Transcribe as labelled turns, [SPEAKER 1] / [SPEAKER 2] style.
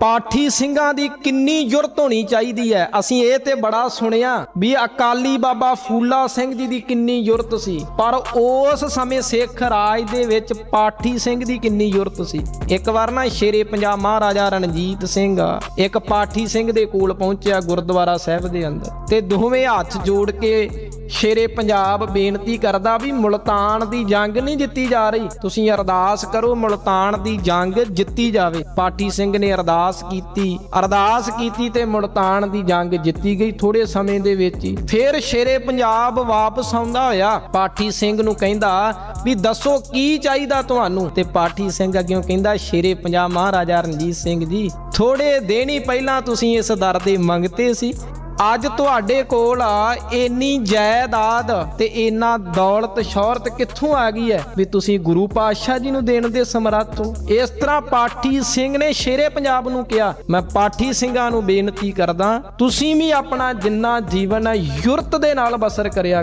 [SPEAKER 1] ਪਾਠੀ ਸਿੰਘਾਂ ਦੀ ਕਿੰਨੀ ਜੁਰਤ ਹੋਣੀ ਚਾਹੀਦੀ ਹੈ? ਅਸੀਂ ਇਹ ਤੇ ਬੜਾ ਸੁਣਿਆ ਵੀ ਅਕਾਲੀ ਬਾਬਾ ਫੂਲਾ ਸਿੰਘ ਜੀ ਦੀ ਕਿੰਨੀ ਜੁਰਤ ਸੀ, ਪਰ ਉਸ ਸਮੇਂ ਸਿੱਖ ਰਾਜ ਦੇ ਵਿੱਚ ਪਾਠੀ ਸਿੰਘ ਦੀ ਕਿੰਨੀ ਜੁਰਤ ਸੀ। ਇੱਕ ਵਾਰ ਨਾ ਸ਼ੇਰੇ ਪੰਜਾਬ ਮਹਾਰਾਜਾ ਰਣਜੀਤ ਸਿੰਘ ਇੱਕ ਪਾਠੀ ਸਿੰਘ ਦੇ ਕੋਲ ਪਹੁੰਚਿਆ ਗੁਰਦੁਆਰਾ ਸਾਹਿਬ ਦੇ ਅੰਦਰ ਤੇ ਦੋਵੇਂ ਹੱਥ ਜੋੜ ਕੇ ਸ਼ੇਰੇ ਪੰਜਾਬ ਬੇਨਤੀ ਕਰਦਾ ਵੀ ਮੁਲਤਾਨ ਦੀ ਜੰਗ ਨਹੀਂ ਜਿੱਤੀ ਜਾ ਰਹੀ। ਤੁਸੀਂ ਅਰਦਾਸ ਕਰੋ ਮੁਲਤਾਨ ਦੀ ਜੰਗ ਜਿੱਤੀ ਜਾਵੇ। ਪਾਠੀ ਸਿੰਘ ਨੇ ਅਰਦਾਸ ਕੀਤੀ। ਅਰਦਾਸ ਕੀਤੀ ਤੇ ਮੁਲਤਾਨ ਦੀ ਜੰਗ ਜਿੱਤੀ ਗਈ ਥੋੜੇ ਸਮੇਂ ਦੇ ਵਿੱਚ ਹੀ। ਫਿਰ ਸ਼ੇਰੇ ਪੰਜਾਬ ਵਾਪਸ ਆਉਂਦਾ ਹੋਇਆ। ਪਾਠੀ ਸਿੰਘ ਨੂੰ ਕਹਿੰਦਾ ਵੀ ਦੱਸੋ ਕੀ ਚਾਹੀਦਾ ਤੁਹਾਨੂੰ? ਤੇ ਪਾਠੀ ਸਿੰਘ ਅੱਗੇ ਕਹਿੰਦਾ, ਸ਼ੇਰੇ ਪੰਜਾਬ ਮਹਾਰਾਜਾ ਰਣਜੀਤ ਸਿੰਘ ਜੀ ਥੋੜੇ ਦਿਨ ਹੀ ਪਹਿਲਾਂ ਤੁਸੀਂ ਇਸ ਦਰ ਦੇ ਮੰਗਤੇ ਸੀ। ਅੱਜ ਤੁਹਾਡੇ ਕੋਲ ਆ, ਇੰਨੀ ਜਾਇਦਾਦ ਤੇ ਇੰਨਾ ਦੌਲਤ, ਸ਼ੌਹਰਤ ਕਿੱਥੋਂ ਆ ਗਈ ਹੈ? ਵੀ ਤੁਸੀਂ ਗੁਰੂ ਪਾਤਸ਼ਾਹ ਜੀ ਨੂੰ ਦੇਣ ਦੇ ਸਮਰੱਥ ਹੋ। ਇਸ ਤਰ੍ਹਾਂ ਪਾਠੀ ਸਿੰਘ ਨੇ ਸ਼ੇਰੇ ਪੰਜਾਬ ਨੂੰ ਕਿਹਾ, ਮੈਂ ਪਾਠੀ ਸਿੰਘਾਂ ਨੂੰ ਬੇਨਤੀ ਕਰਦਾ, ਤੁਸੀਂ ਵੀ ਆਪਣਾ ਜਿੰਨਾ ਜੀਵਨ ਹੈ ਯੁਰਤ ਦੇ ਨਾਲ ਬਸਰ ਕਰਿਆ